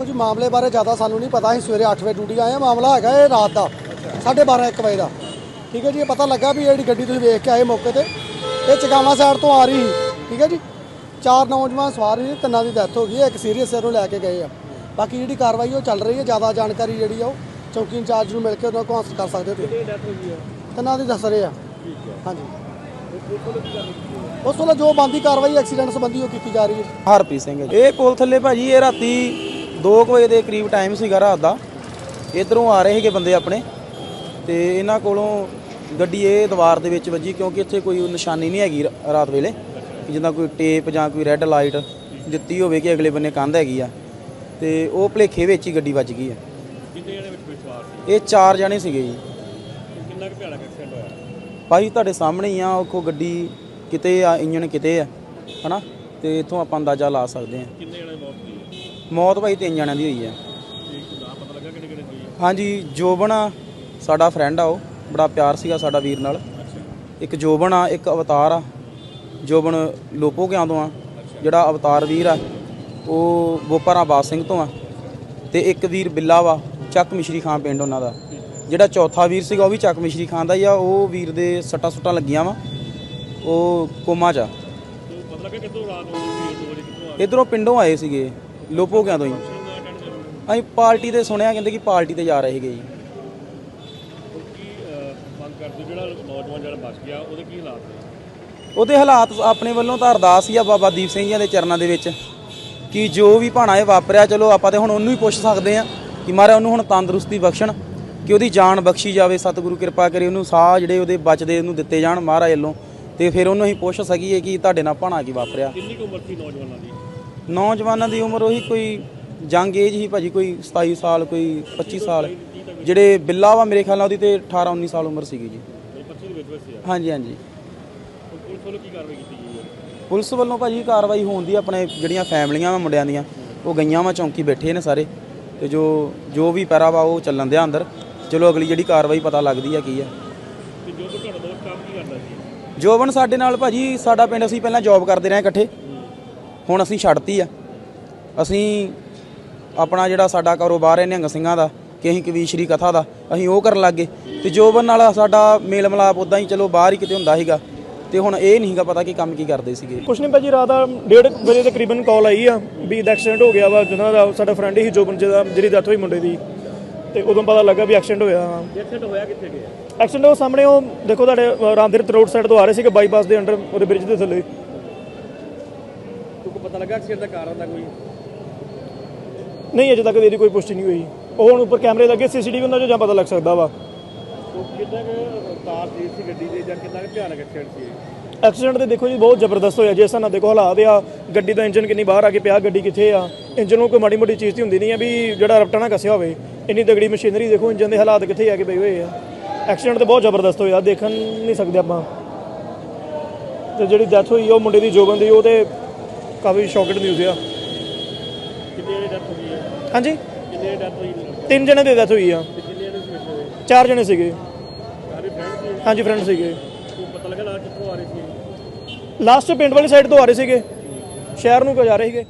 ਦੇਖੋ ਜੀ ਮਾਮਲੇ ਬਾਰੇ ਜ਼ਿਆਦਾ ਸਾਨੂੰ ਨਹੀਂ ਪਤਾ। ਅਸੀਂ ਸਵੇਰੇ 8 ਵਜੇ ਡਿਊਟੀ ਆਏ ਆ ਮਾਮਲਾ ਹੈਗਾ ਇਹ ਰਾਤ ਦਾ 12:30 1 ਵਜੇ ਦਾ। ਠੀਕ ਹੈ ਜੀ ਇਹ ਪਤਾ ਲੱਗਾ ਵੀ ਇਹ ਜਿਹੜੀ ਗੱਡੀ ਤੁਸੀਂ ਵੇਖ ਕੇ ਆਏ ਮੌਕੇ ਤੇ ਇਹ ਚਗਾਵਾ ਸਾਈਡ ਤੋਂ ਆ ਰਹੀ ਸੀ। ਠੀਕ ਹੈ ਜੀ ਚਾਰ ਨੌਜਵਾਨ ਸਵਾਰ ਸੀ ਤਿੰਨਾਂ ਦੀ ਡੈਥ ਹੋ ਗਈ ਹੈ। ਇੱਕ ਸੀਰੀਅਸ ਨੂੰ ਲੈ ਕੇ ਗਏ ਆ। ਬਾਕੀ ਜਿਹੜੀ ਕਾਰਵਾਈ ਉਹ ਚੱਲ ਰਹੀ ਹੈ ਜ਼ਿਆਦਾ ਜਾਣਕਾਰੀ ਜਿਹੜੀ ਆ ਉਹ ਚੌਕੀ ਇੰਚਾਰਜ ਨੂੰ ਮਿਲ ਕੇ ਉਹਨਾਂ ਕੋਲ ਹਾਸਲ ਕਰ ਸਕਦੇ ਹੋ ਤੁਸੀਂ। ਡੈਥ ਹੋ ਗਈ ਹੈ ਤਿੰਨਾਂ ਦੀ ਦੱਸ ਰਹੇ ਆ। ਠੀਕ ਹੈ। ਹਾਂਜੀ। ਹੈ ਉਸ ਵੱਲੋਂ ਜੋ ਬੰਦੀ ਕਾਰਵਾਈ ਐਕਸੀਡੈਂਟ ਸੰਬੰਧੀ ਉਹ ਕੀਤੀ ਜਾ ਰਹੀ ਹੈ। ਹਰਪ੍ਰੀਤ ਸਿੰਘ ਜੀ। ਇਹ ਪੁਲ ਥੱਲੇ ਭਾਜੀ ਇਹ ਰਾਤੀ 2 ਵਜੇ ਦੇ ਕਰੀਬ ਟਾਈਮ ਸੀਗਾ ਰਾਤ ਦਾ। ਇਧਰੋਂ ਆ ਰਹੇ ਸੀਗੇ ਬੰਦੇ ਆਪਣੇ। ਤੇ ਇਹਨਾਂ ਕੋਲੋਂ ਗੱਡੀ ਇਹ ਦੀਵਾਰ ਦੇ ਵਿੱਚ ਵੱਜੀ ਕਿਉਂਕਿ ਇੱਥੇ ਕੋਈ ਨਿਸ਼ਾਨੀ ਨਹੀਂ ਹੈਗੀ ਰਾਤ ਵੇਲੇ। ਜਿੱਦਾਂ ਕੋਈ ਟੇਪ ਜਾਂ ਕੋਈ ਰੈੱਡ ਲਾਈਟ ਦਿੱਤੀ ਹੋਵੇ ਕਿ ਅਗਲੇ ਬੰਨੇ ਕੰਧ ਹੈਗੀ ਆ। ਤੇ ਉਹ ਭਲੇਖੇ ਵਿੱਚ ਹੀ ਗੱਡੀ ਵੱਜ ਗਈ ਆ। ਕਿੰਨੇ ਜਣੇ ਵਿੱਚ ਵਿਸ਼ਵਾਸ ਸੀ? ਇਹ ਚਾਰ ਜਣੇ ਸੀਗੇ ਜੀ। ਕਿੰਨਾ ਕੁ ਭਿਆਨਕ ਐਕਸੀਡੈਂਟ ਹੋਇਆ? ਭਾਈ ਤੁਹਾਡੇ ਸਾਹਮਣੇ ਹੀ ਆ ਉਹ ਗੱਡੀ ਕਿਤੇ ਆ ਇੰਜਨ ਕਿਤੇ ਆ ਹਨਾ? ਤੇ ਇਥੋਂ ਆਪਾਂ ਅੰਦਾਜ਼ਾ ਲਾ ਸਕਦੇ ਆ। ਕਿੰਨੇ ਜਣੇ ਮੌਤ ਹੈ ਮੌਤ ਭਾਈ ਤਿੰਨ ਜਣਿਆਂ ਦੀ ਹੋਈ ਆ ਪਤਾ ਲੱਗਾ ਹੈ। ਹਾਂਜੀ ਜੋਬਨ ਆ ਸਾਡਾ ਫਰੈਂਡ ਆ ਉਹ ਬੜਾ ਪਿਆਰ ਸੀਗਾ ਸਾਡਾ ਵੀਰ ਨਾਲ। ਇੱਕ ਜੋਬਨ ਆ ਇੱਕ ਅਵਤਾਰ ਆ। ਜੋਬਨ ਲੋਪੋ ਕਿਆਂ ਤੋਂ ਆ? ਜਿਹੜਾ ਅਵਤਾਰ ਵੀਰ ਆ ਉਹ ਬੋਪਰਾ ਬਾਦ ਸਿੰਘ ਤੋਂ ਆ। ਤੇ ਇੱਕ ਵੀਰ ਬਿੱਲਾ ਵਾ ਚੱਕ ਮਿਸ਼ਰੀ ਖਾਨ ਪਿੰਡ ਉਹਨਾਂ ਦਾ। ਜਿਹੜਾ ਚੌਥਾ ਵੀਰ ਸੀਗਾ ਉਹ ਵੀ ਚੱਕ ਮਿਸ਼ਰੀ ਖਾਨ ਦਾ ਹੀ ਆ। ਉਹ ਵੀਰ ਦੇ ਸੱਟਾਂ ਸੁੱਟਾਂ ਲੱਗੀਆਂ ਵਾ। ਉਹ ਕੋਮਾ ਚ ਆ। ਇਧਰੋਂ ਪਿੰਡੋਂ ਆਏ ਸੀਗੇ। ਲੋਪੋ ਕਿਆਂ ਤੋਂ ਹੀ। ਅਸੀਂ ਪਾਰਟੀ ਤੇ ਸੁਣਿਆ ਕਹਿੰਦੇ ਕਿ ਪਾਰਟੀ ਤੇ ਜਾ ਰਹੇ ਜੀ। ਹੁਣ ਕੀ ਅਹ, ਮੰਗ ਕਰਦੇ ਹੋ? ਜਿਹੜਾ ਨੌਜਵਾਨ ਜਿਹੜਾ ਬਚ ਗਿਆ ਉਹਦੇ ਕੀ ਹਾਲਾਤ ਨੇ? ਉਹਦੇ ਹਾਲਾਤ ਆਪਣੇ ਵੱਲੋਂ ਤਾਂ ਅਰਦਾਸ ਹੀ ਆ ਬਾਬਾ ਦੀਪ ਸਿੰਘ ਜੀ ਦੇ ਚਰਨਾਂ ਦੇ ਵਿੱਚ ਕਿ ਜੋ ਵੀ ਭਾਣਾ ਇਹ ਵਾਪਰਿਆ ਚਲੋ ਆਪਾਂ ਤੇ ਹੁਣ ਉਹਨੂੰ ਹੀ ਪੁੱਛ ਸਕਦੇ ਆ ਕਿ ਮਹਾਰਾਜ ਉਹਨੂੰ ਹੁਣ ਤੰਦਰੁਸਤੀ ਬਖਸ਼ਣ ਕਿ ਉਹਦੀ ਜਾਨ ਬਖਸ਼ੀ ਜਾਵੇ ਸਤਿਗੁਰੂ ਕਿਰਪਾ ਕਰੇ ਉਹਨੂੰ ਸਾਹ ਜਿਹੜੇ ਉਹਦੇ ਬਚਦੇ ਉਹਨੂੰ ਦਿੱਤੇ ਜਾਣ ਮਹਾਰਾਜ ਵੱਲੋਂ ਤੇ ਫਿਰ ਉਹਨੂੰ ਅਸੀਂ ਪੁੱਛ ਸਕੀਏ ਕਿ ਤੁਹਾਡੇ ਨਾਲ ਭਾਣਾ ਕੀ ਵਾਪਰਿਆ। ਕਿੰਨੀ ਕੁ ਉਮਰ ਸੀ ਨੌਜਵਾਨਾਂ ਦੀ? ਨੌਜਵਾਨਾਂ ਦੀ ਉਮਰ ਉਹੀ ਕੋਈ ਜੰਗ ਏਜ ਹੀ ਭਾਜੀ ਕੋਈ 27 ਸਾਲ ਕੋਈ 25 ਸਾਲ। ਜਿਹੜੇ ਬਿੱਲਾ ਵਾ ਮੇਰੇ ਖਿਆਲ ਨਾਲ ਉਹਦੀ ਤੇ 18 19 ਸਾਲ ਉਮਰ ਸੀਗੀ ਜੀ। ਇਹ 25 ਦੇ ਵਿੱਚ ਵਿੱਚ ਸੀ ਆ ਹਾਂਜੀ ਹਾਂਜੀ। ਪੁਲਿਸ ਵੱਲੋਂ ਕੀ ਕਾਰਵਾਈ ਕੀਤੀ ਗਈ ਹੈ ਪੁਲਿਸ ਵੱਲੋਂ ਭਾਜੀ ਕਾਰਵਾਈ ਹੋਣ ਦੀ ਆਪਣੇ ਜਿਹੜੀਆਂ ਫੈਮਲੀਆਂ ਵਾ ਮੁੰਡਿਆਂ ਦੀਆਂ ਉਹ ਗਈਆਂ ਵਾ ਚੌਂਕੀ ਬੈਠੇ ਨੇ ਸਾਰੇ। ਤੇ ਜੋ ਜੋ ਵੀ ਪੈਰਾ ਵਾ ਉਹ ਚੱਲਣ ਦਿਆ ਅੰਦਰ। ਚਲੋ ਅਗਲੀ ਜਿਹੜੀ ਕਾਰਵਾਈ ਪਤਾ ਲੱਗਦੀ ਆ ਕੀ ਆ। ਤੇ ਜੋ ਤੁਹਾਡਾ ਦੋਸਤ ਕੰਮ ਕੀ ਕਰਦਾ ਸੀ? ਜੋਬਨ ਸਾਡੇ ਨਾਲ ਭਾਜੀ ਸਾਡਾ ਪਿੰਡ ਅਸੀਂ ਪਹਿਲਾਂ ਜੌਬ ਕਰਦੇ ਰਹੇ ਇਕੱਠੇ। ਹੁਣ ਅਸੀਂ ਛੱਡਤੀ ਆ। ਅਸੀਂ ਆਪਣਾ ਜਿਹੜਾ ਸਾਡਾ ਕਾਰੋਬਾਰ ਹੈ ਨਿਹੰਗ ਸਿੰਘਾਂ ਦਾ ਕਿ ਅਸੀਂ ਕਵੀਸ਼ਰੀ ਕਥਾ ਦਾ ਅਸੀਂ ਉਹ ਕਰਨ ਲੱਗੇ ਤੇ ਜੋਬਨ ਨਾਲ ਸਾਡਾ ਮੇਲ ਮਿਲਾਪ ਉਦਾਂ ਹੀ ਚਲੋ ਬਾਹਰ ਹੀ ਕਿਤੇ ਹੁੰਦਾ ਸੀਗਾ। ਤੇ ਹੁਣ ਇਹ ਨਹੀਂਗਾ ਪਤਾ ਕਿ ਕੰਮ ਕੀ ਕਰਦੇ ਸੀਗੇ। ਕੁਛ ਨਹੀਂ ਭਾਜੀ ਰਾਤ ਦਾ 1:30 ਵਜੇ ਦੇ ਕਰੀਬਨ ਕਾਲ ਆਈ ਆ ਵੀ ਐਕਸੀਡੈਂਟ ਹੋ ਗਿਆ ਵਾ ਜਿਹਨਾਂ ਦਾ ਸਾਡਾ ਫਰੈਂਡ ਹੀ ਜੋਬਨ ਜਿਹਦਾ ਜਿਹੜੀ ਡੈਥ ਹੋਈ ਮੁੰਡੇ ਦੀ। ਤੇ ਉਦੋਂ ਪਤਾ ਲੱਗਾ ਵੀ ਐਕਸੀਡੈਂਟ ਹੋਇਆ ਐਕਸੀਡੈਂਟ ਹੋਇਆ ਕਿੱਥੇ ਗਿਆ? ਐਕਸੀਡੈਂਟ ਉਹ ਸਾਹਮਣੇ ਉਹ ਦੇਖੋ ਤੁਹਾਡੇ ਰਾਮਦਿਰ ਰੋਡ ਸਾਈਡ ਤੋਂ ਆ ਰਹੇ ਸੀਗੇ ਬਾਈਪਾਸ ਦੇ ਅੰਡਰ ਉਹਦੇ ਬ੍ਰਿਜ ਦੇ ਥੱਲੇ। ਤੁਹਾਨੂੰ ਪਤਾ ਲੱਗਾ ਐਕਸੀਡੈਂਟ ਦਾ ਕਾਰਨ ਦਾ ਕੋਈ। ਨਹੀਂ ਅਜੇ ਤੱਕ ਇਹਦੀ ਕੋਈ ਪੁਸ਼ਟੀ ਨਹੀਂ ਹੋਈ। ਉਹ ਹੁਣ ਉੱਪਰ ਕੈਮਰੇ ਲੱਗੇ ਸੀਸੀਟੀਵੀ ਉਹਨਾਂ 'ਚੋਂ ਜਾਂ ਪਤਾ ਲੱਗ ਸਕਦਾ ਵਾ। ਉਹ ਕਿੰਨਾ ਕੁ ਰਫ਼ਤਾਰ ਤੇਜ਼ ਸੀ ਗੱਡੀ ਦੀ ਜਾਂ ਕਿੰਨਾ ਕੁ ਭਿਆਨਕ ਐਕਸੀਡੈਂਟ ਸੀ ਇਹ? ਐਕਸੀਡੈਂਟ ਤੇ ਦੇਖੋ ਜੀ ਬਹੁਤ ਜ਼ਬਰਦਸਤ ਹੋਇਆ ਜਿਸ ਹਿਸਾਬ ਨਾਲ ਦੇਖੋ ਹਾਲਾਤ ਆ। ਗੱਡੀ ਦਾ ਇੰਜਨ ਕਿੰਨੀ ਬਾਹਰ ਆ ਕੇ ਪਿਆ ਗੱਡੀ ਕਿੱਥੇ ਆ? ਇੰਜਨ ਨੂੰ ਕੋਈ ਮਾੜੀ ਮੋਟੀ ਚੀਜ਼ ਤੇ ਹੁੰਦੀ ਨਹੀਂ ਆ ਵੀ ਜਿਹੜਾ ਰਪਟਾ ਨਾ ਕੱਸਿਆ ਹੋਵੇ। ਇੰਨੀ ਤਗੜੀ ਮਸ਼ੀਨਰੀ ਦੇਖੋ ਇੰਜਨ ਦੇ ਹਾਲਾਤ ਕਿੱਥੇ ਆ ਕੇ ਪਏ ਹੋਏ ਆ। ਐਕਸੀਡੈਂਟ ਤੇ ਬਹੁਤ ਜ਼ਬਰਦਸਤ ਹੋਇਆ। ਦੇਖਣ ਨਹੀਂ ਸਕਦੇ ਆਪਾਂ। ਤੇ ਜਿਹੜੀ ਡੈਥ ਹੋਈ ਆ ਉਹ ਮੁੰਡੇ ਦੀ ਜੋਬਨ ਦੀ ਉਹ ਤੇ ਕਾਫੀ ਸ਼ੌਕਡ ਨਿਊਜ਼ ਆ। ਕਿੰਨੇ ਜਣੇ ਡੈਥ ਹੋਈ ਹੈ? ਹਾਂਜੀ? ਕਿੰਨੇ ਡੈਥ ਹੋਈ? ਨੇ? ਤਿੰਨ ਜਣੇ ਦੀ ਡੈਥ ਹੋਈ ਆ। ਕਿੰਨੇ ਜਣੇ ਸੀ? ਚਾਰ ਜਣੇ ਸੀਗੇ। ਸਾਰੇ ਫਰੈਂਡ ਸੀ? ਹਾਂਜੀ ਫਰੈਂਡ ਸੀਗੇ। ਤੁਹਾਨੂੰ ਪਤਾ ਲੱਗਾ ਨਾਲ ਕਿੱਥੋਂ ਆ ਰਹੇ ਸੀ? ਲਾਸਟ ਪਿੰਡ ਵਾਲੀ ਸਾਈਡ ਤੋਂ ਆ ਰਹੇ ਸੀਗੇ। ਸ਼ਹਿਰ ਨੂੰ ਕੋ ਜਾ ਰਹੇ ਸੀਗੇ।